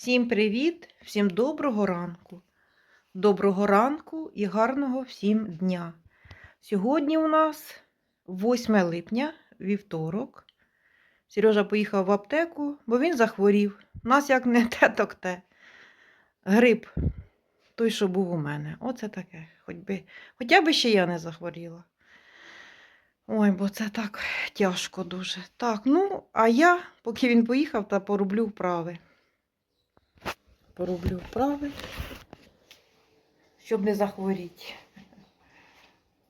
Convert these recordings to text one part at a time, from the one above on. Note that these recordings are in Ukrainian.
Всім привіт, всім доброго ранку. Доброго ранку і гарного всім дня. Сьогодні у нас 8 липня, вівторок. Сережа поїхав в аптеку, бо він захворів. У нас як не те, так те. Грип, той, що був у мене. Оце таке. Хоч би, хоча б ще я не захворіла. Ой, бо це так тяжко дуже. Так, ну, а я, поки він поїхав, та пороблю вправи. Пороблю вправи, щоб не захворіти.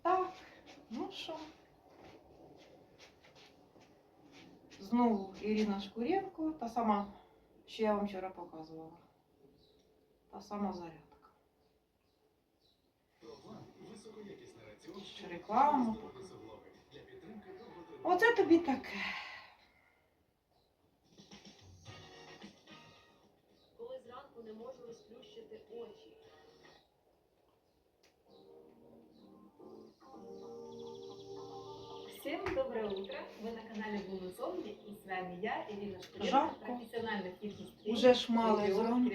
Так, ну що. Знову Ірина Шкуренко, та сама, що я вам вчора показувала. Та сама зарядка. Рекламу. Оце тобі таке. Вами я, Ирина Жарко. профессиональный фитнес Уже ж мало регион.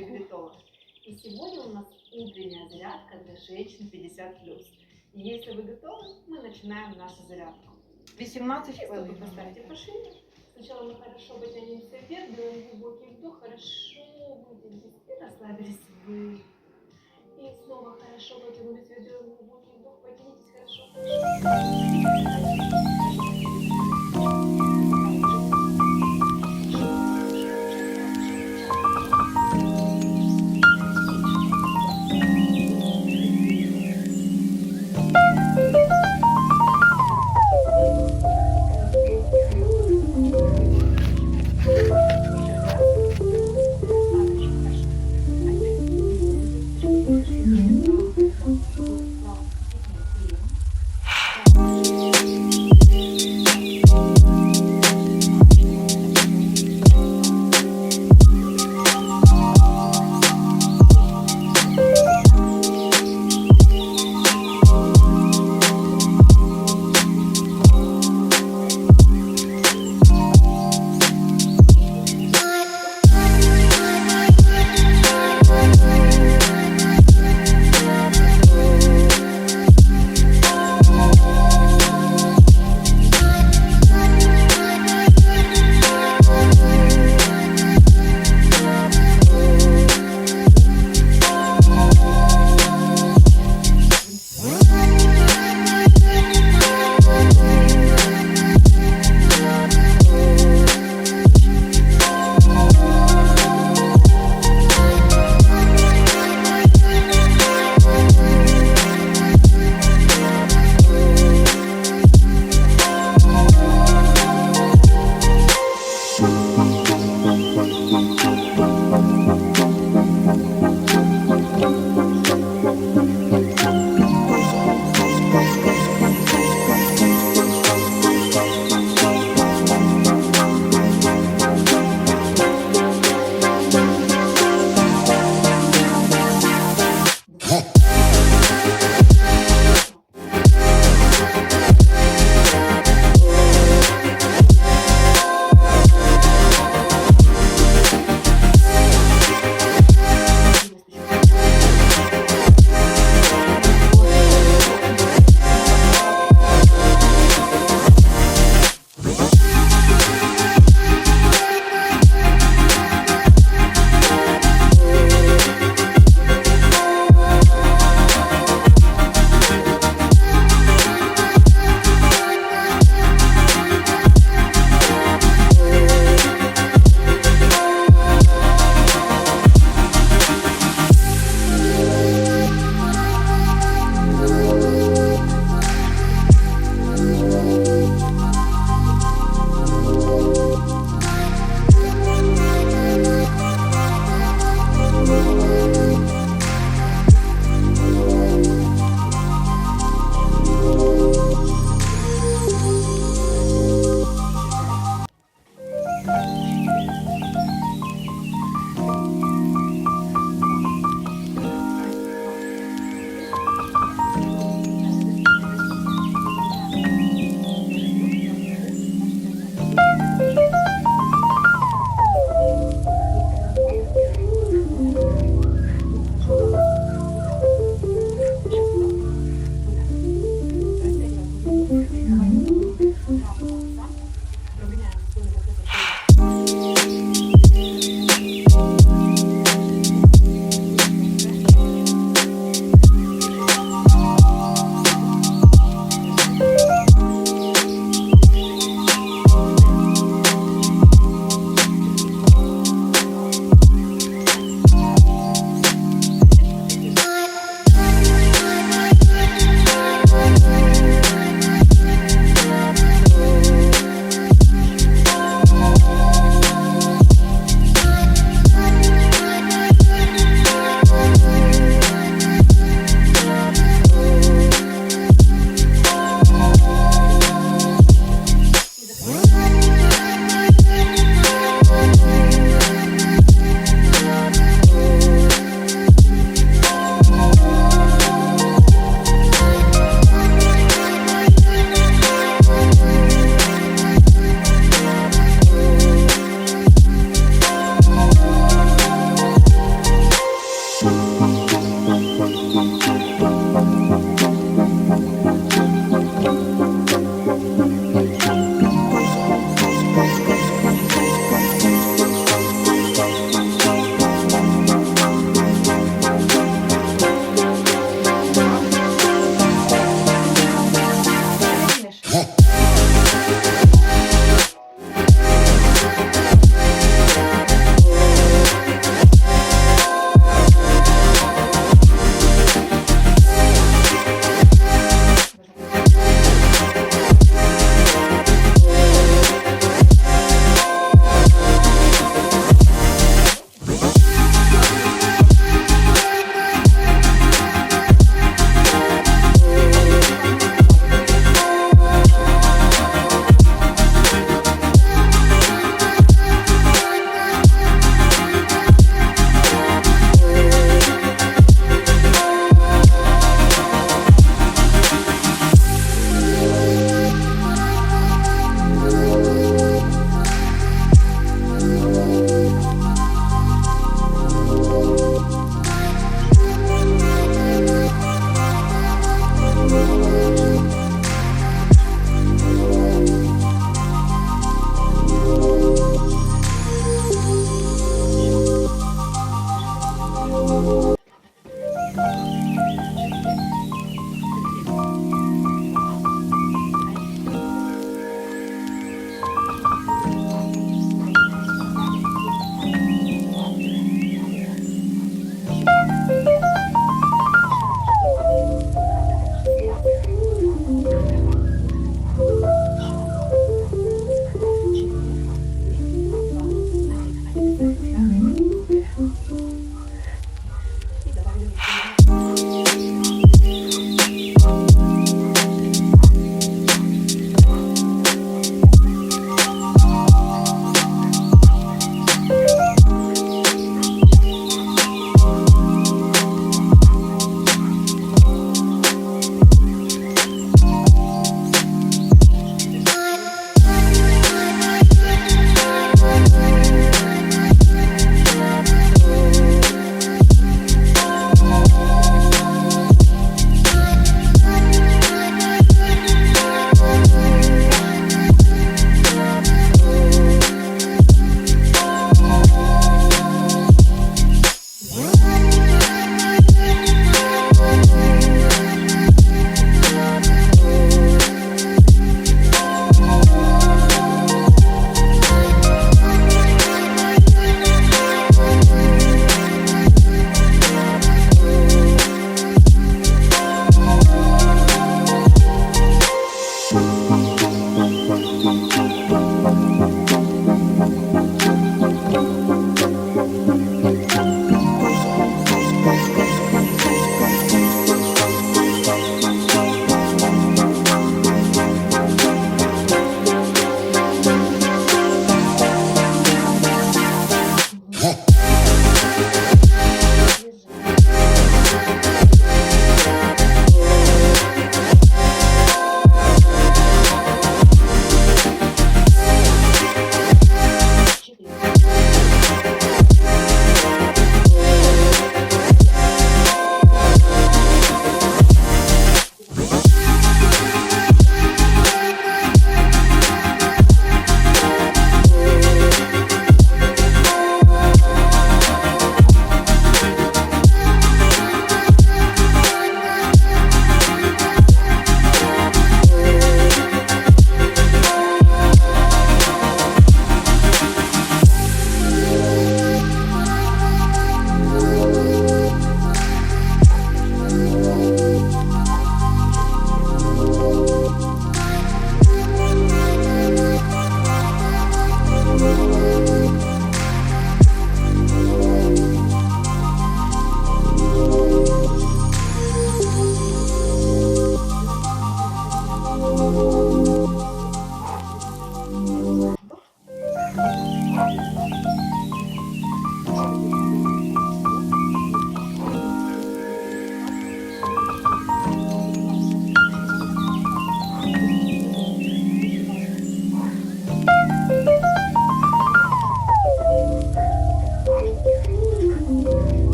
И сегодня у нас утренняя зарядка для женщин 50+. И если вы готовы, мы начинаем нашу зарядку. 18 Стопы хвилин. поставьте пошире. Сначала мы хорошо потянемся вверх, делаем глубокий вдох, хорошо вытянулись и расслабились вы. И снова хорошо потянулись делаем глубокий вдох, потянитесь хорошо, хорошо.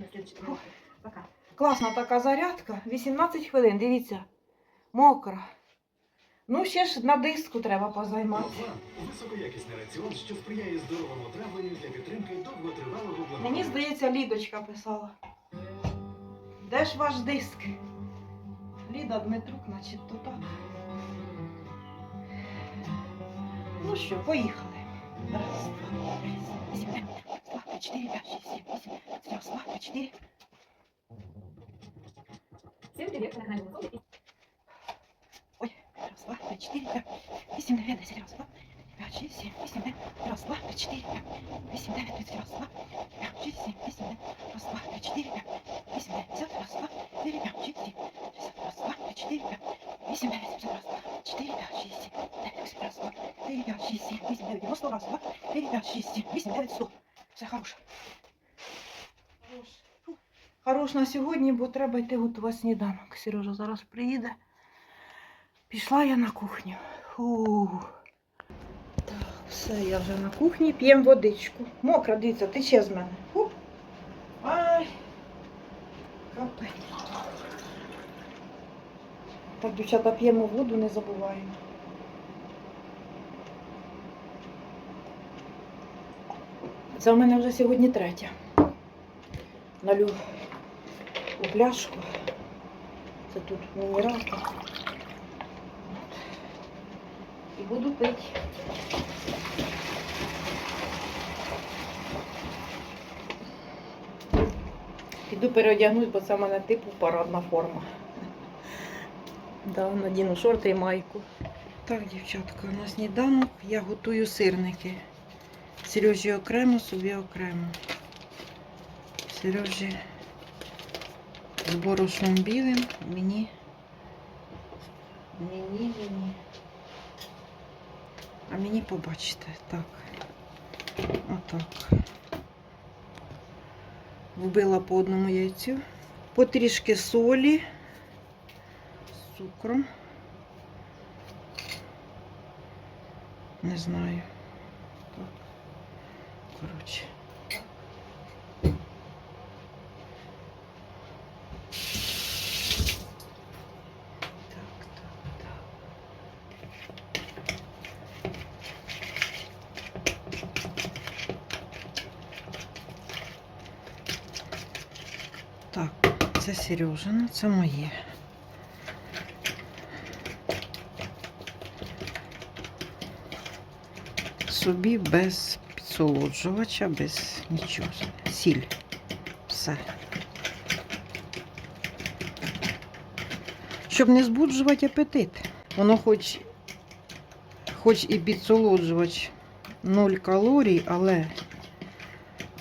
На тренировке. Пока. Класна така зарядка. 18 хвилин, дивіться. Мокра. Ну, ще ж на диску треба позайматися. Високоякісний раціон, що сприяє здоровому травленню для підтримки довготривалого Мені здається, Лідочка писала. Де ж ваш диск? Ліда Дмитрук, значить, то так. Ну що, поїхали. Раз, два, три, вісім, дев'ять, два, три, чотири, п'ять, шість, сім, вісім, раз, два, три, чотири. Всем привет, на канале Мутоли. Ой, раз, два, три, чотири, п'ять, вісім, дев'ять, десять, раз, два, п'ять, шість, сім, вісім, дев'ять, раз, два, три, чотири, п'ять, вісім, дев'ять, тридцять, раз, два, п'ять, шість, сім, вісім, дев'ять, раз, два, три, чотири, п'ять, вісім, дев'ять, десять, раз, два, чотири, п'ять, шість, сім, шістдесят, раз, два, три, чотири, п'ять, вісім, дев'ять, сімдесят, раз, два, чотири, п'ять, шість, сім, дев'ять, десять, раз, два, чотири, п'ять, шість, сім, вісім, дев'ять, дев'яносто, раз, два, чотири, п'ять, шість, сім, вісім, дев'ять, сто. Все хороше. Хорош. На сьогодні, бо треба йти готувати сніданок. Сережа зараз приїде. Пішла я на кухню. Фу. Так, все, я вже на кухні, п'ємо водичку. Мокра, дивіться, тече з мене. Фу. Ай. Капець. Так, дівчата, п'ємо воду, не забуваємо. Це в мене вже сьогодні третя. Налю у пляшку. Це тут мінералка. І буду пити. Піду переодягнусь, бо це в мене типу парадна форма. Да, надіну шорти і майку. Так, дівчатка, на сніданок я готую сирники. Сережі окремо, собі окремо. Сережі з борошном білим, мені. Мені, мені. А мені побачите, так. Отак. Вбила по одному яйцю. Потрішки солі цукром. Не знаю. Коротше. Так, це Сережина, це моє. Собі без підсолоджувача, без нічого. Сіль. Все. Щоб не збуджувати апетит. Воно хоч, хоч і підсолоджувач 0 калорій, але,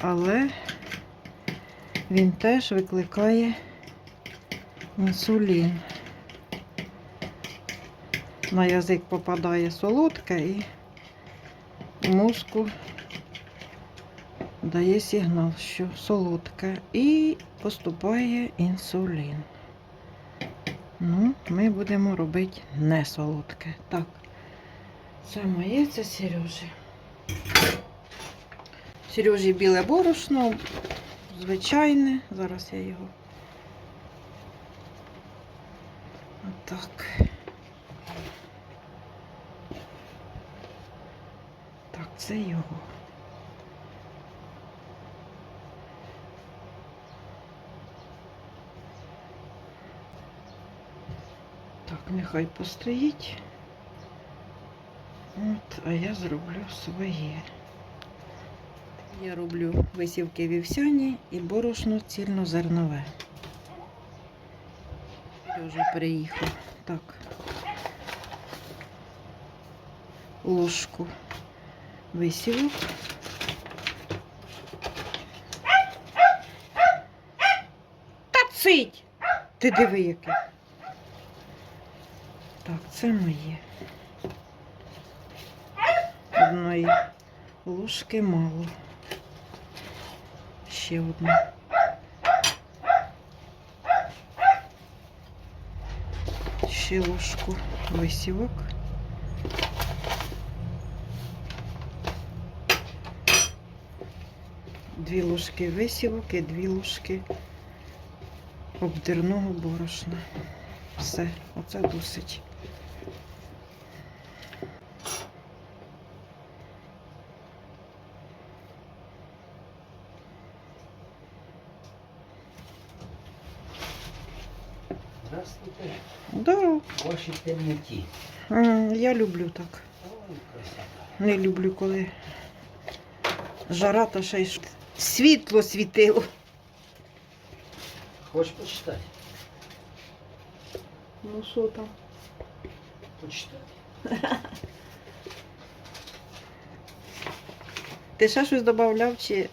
але він теж викликає інсулін. На язик попадає солодке і мозку дає сигнал, що солодке, і поступає інсулін. Ну, ми будемо робити не солодке. Так, це моє, це Сережі. Сережі біле борошно, звичайне. Зараз я його. Отак. Так, це його. Так, нехай постоїть. От, а я зроблю своє. Я роблю висівки вівсяні і борошно цільнозернове. Я вже переїхав. Так. Ложку висівок. Та цить! Ти диви яке. Так, це мої. Одної лужки мало. Ще одна. Ще ложку висівок. Дві ложки висівок і дві ложки обдирного борошна. Все, оце досить. В темноті. я люблю так. Ой. Не люблю, коли жара та ще й світло світило. Хочеш почитати? Ну що там? Почитати. Ти ще щось додавав чи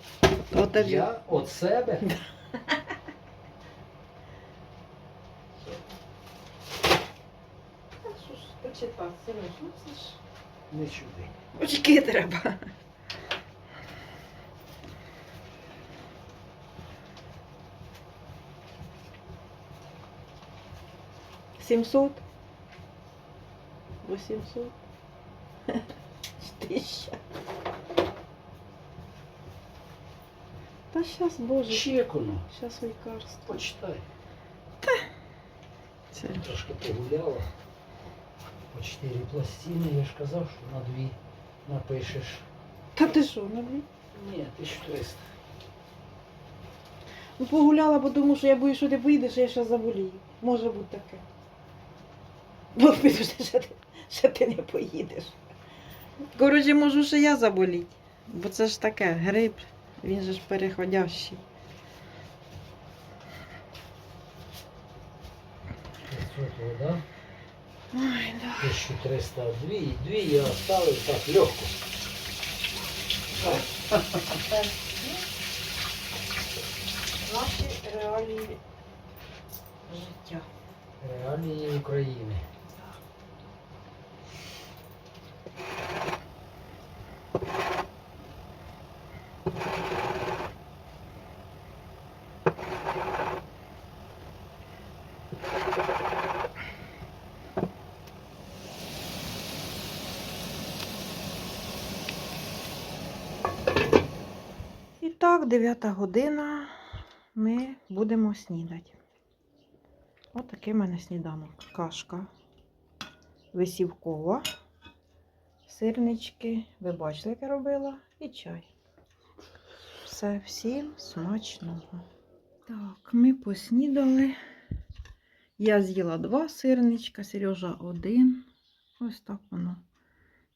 отак? Я від себе. почитати, Сереж, ну це ж Не сюди. очки треба. Сімсот? Восімсот? Тисяча. Та щас, боже, Чек воно. щас лікарство. Почитай. Це Трошки погуляла. По чотири пластини, я ж казав, що на дві напишеш. Та ти що, на дві? Ні, 1300. Ну погуляла, бо думаю, що я боюсь, що ти а я ще заболію. Може бути таке. Бо підожди, що ти, що ти не поїдеш. Коротше, можу ще я заболіти. Бо це ж таке, грип, він же ж переходящий. 500 вода. Ой, да. 1300. Дві, дві я оставив так легко. Наші реалії життя. Реалії України. І так, 9 година ми будемо снідати. Ось такий в мене сніданок. Кашка висівкова, сирнички, ви бачили, як я робила, і чай. Все, всім смачного. Так, ми поснідали. Я з'їла два сирничка, Сережа один. Ось так воно.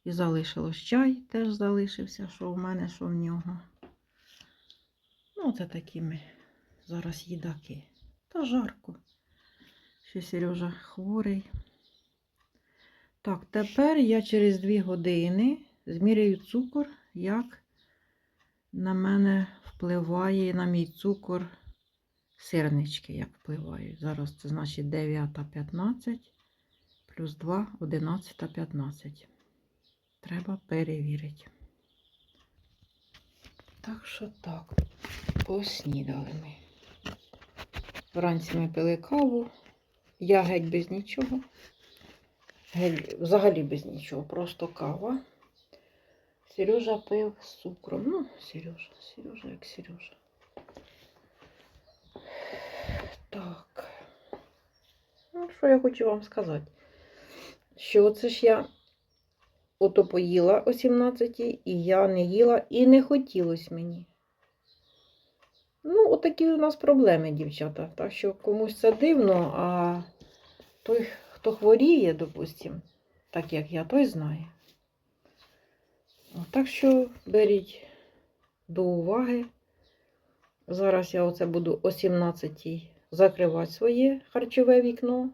І залишилось чай, теж залишився, що в мене, що в нього. Ну, це такі зараз їдаки. Та жарко. Ще Сережа хворий. Так, тепер я через 2 години зміряю цукор, як на мене впливає на мій цукор сирнички, як впливають. Зараз це значить 9.15 плюс 2, 11.15. Треба перевірити. Так що так. Поснідали ми. Вранці ми пили каву. Я геть без нічого. Геть, взагалі без нічого, просто кава. Сережа пив з цукром. Ну, Сережа, Сережа, як Сережа. Так. Ну, що я хочу вам сказати? Що це ж я ото поїла о 17 і я не їла і не хотілося мені. Ну, отакі у нас проблеми, дівчата. Так що комусь це дивно, а той, хто хворіє, допустим, так як я, той знає. Так що беріть до уваги. Зараз я оце буду о 17 закривати своє харчове вікно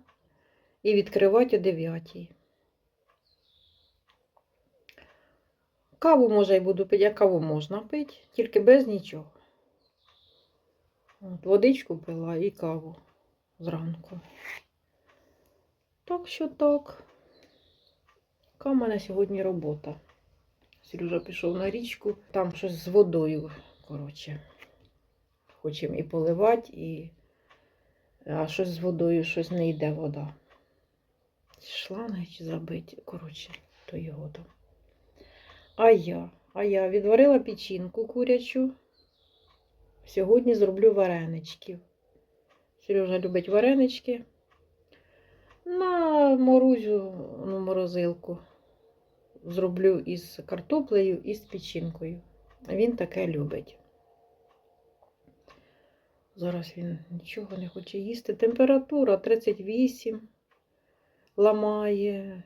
і відкривати о 9. Каву, може, і буду пити, а каву можна пити, тільки без нічого. От, водичку пила і каву зранку. Так що так. Яка в мене сьогодні робота? Сережа пішов на річку, там щось з водою, коротше. Хочемо і поливати, і... а щось з водою, щось не йде вода. Шланги чи забиті, коротше, то його там. А я, а я відварила печінку курячу Сьогодні зроблю вареничків. Сережа любить варенички. На морозю, ну, морозилку. Зроблю із картоплею і з печінкою. Він таке любить. Зараз він нічого не хоче їсти. Температура 38 ламає,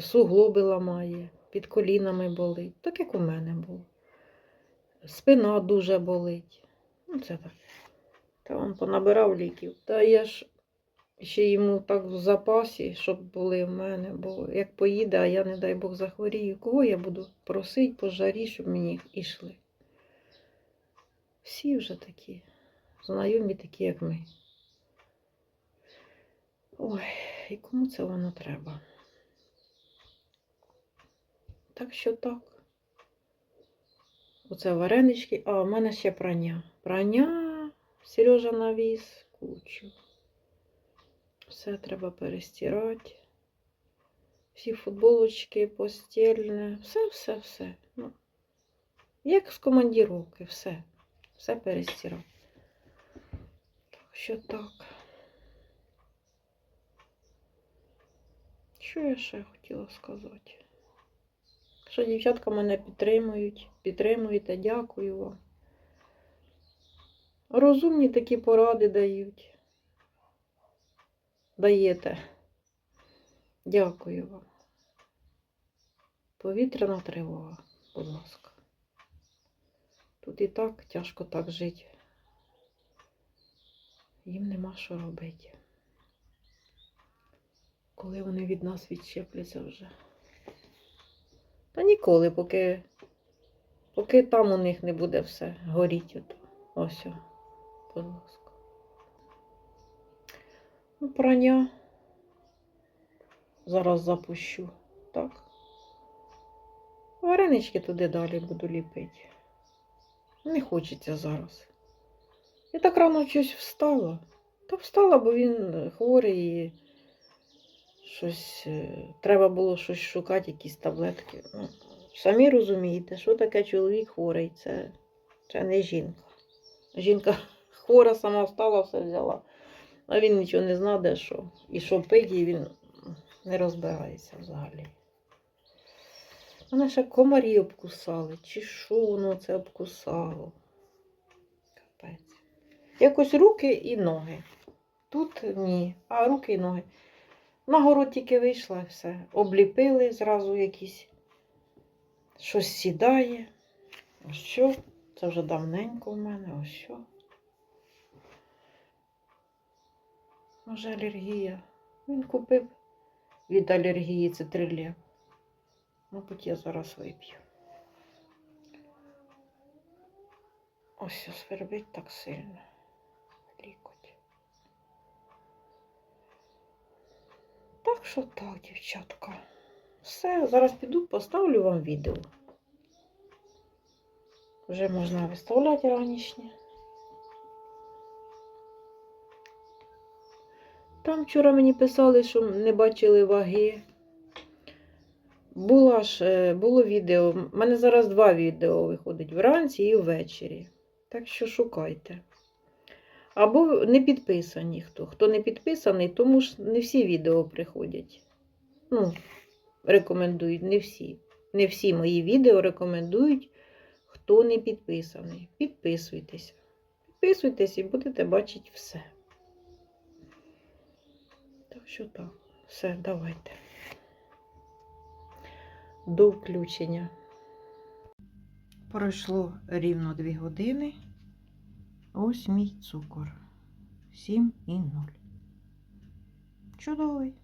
суглоби ламає, під колінами болить. Так як у мене було. Спина дуже болить. Ну, це так. Та він понабирав ліків. Та я ж ще йому так в запасі, щоб були в мене, бо як поїде, а я, не дай Бог, захворію, кого я буду просити по жарі, щоб мені йшли. Всі вже такі, знайомі такі, як ми. Ой, і кому це воно треба? Так що так. Оце варенички, а в мене ще прання. Прання Сережа навіз кучу. Все треба перестирати. Всі футболочки, постільне, все, все, все. Ну, як з командіровки, все. Все перестирав. Так що так. Що я ще хотіла сказати? Що дівчатка мене підтримують, підтримуєте, дякую вам. Розумні такі поради дають. Даєте. Дякую вам. Повітряна тривога, будь ласка. Тут і так тяжко так жити. Їм нема що робити. Коли вони від нас відчепляться вже. Та ніколи, поки, поки там у них не буде все горіть. Ось, будь ласка. Ну, прання. Зараз запущу. Так. Варенички туди далі буду ліпити. Не хочеться зараз. Я так рано щось встала. Та встала, бо він хворий і щось. е, Треба було щось шукати, якісь таблетки. Ну, самі розумієте, що таке чоловік хворий. Це, це не жінка. Жінка хвора сама встала, все взяла. А він нічого не знає, де що. І що пить, і він не розбирається взагалі. Мене ще комарі обкусали, чи що воно це обкусало. Капець. Якось руки і ноги. Тут ні, а руки і ноги. На город тільки вийшла все. Обліпили зразу якісь. Щось сідає. Ось що? Це вже давненько в мене, ось що. Може, алергія. Він купив від алергії цитрилля. Мабуть, я зараз вип'ю. Ось свербить так сильно. Лікоть. Так що так, дівчатка. Все, зараз піду, поставлю вам відео. Вже можна виставляти ранішнє. Там вчора мені писали, що не бачили ваги. Була ж, е, було відео. У мене зараз два відео виходить вранці і ввечері. Так що шукайте. Або не підписані хто. Хто не підписаний, тому ж не всі відео приходять. Ну, рекомендують, не всі. Не всі мої відео рекомендують, хто не підписаний. Підписуйтеся. Підписуйтесь і будете бачити все. Так що так. Все, давайте. До включення. Пройшло рівно 2 години. Ось мій цукор. 7 і 0. Чудовий.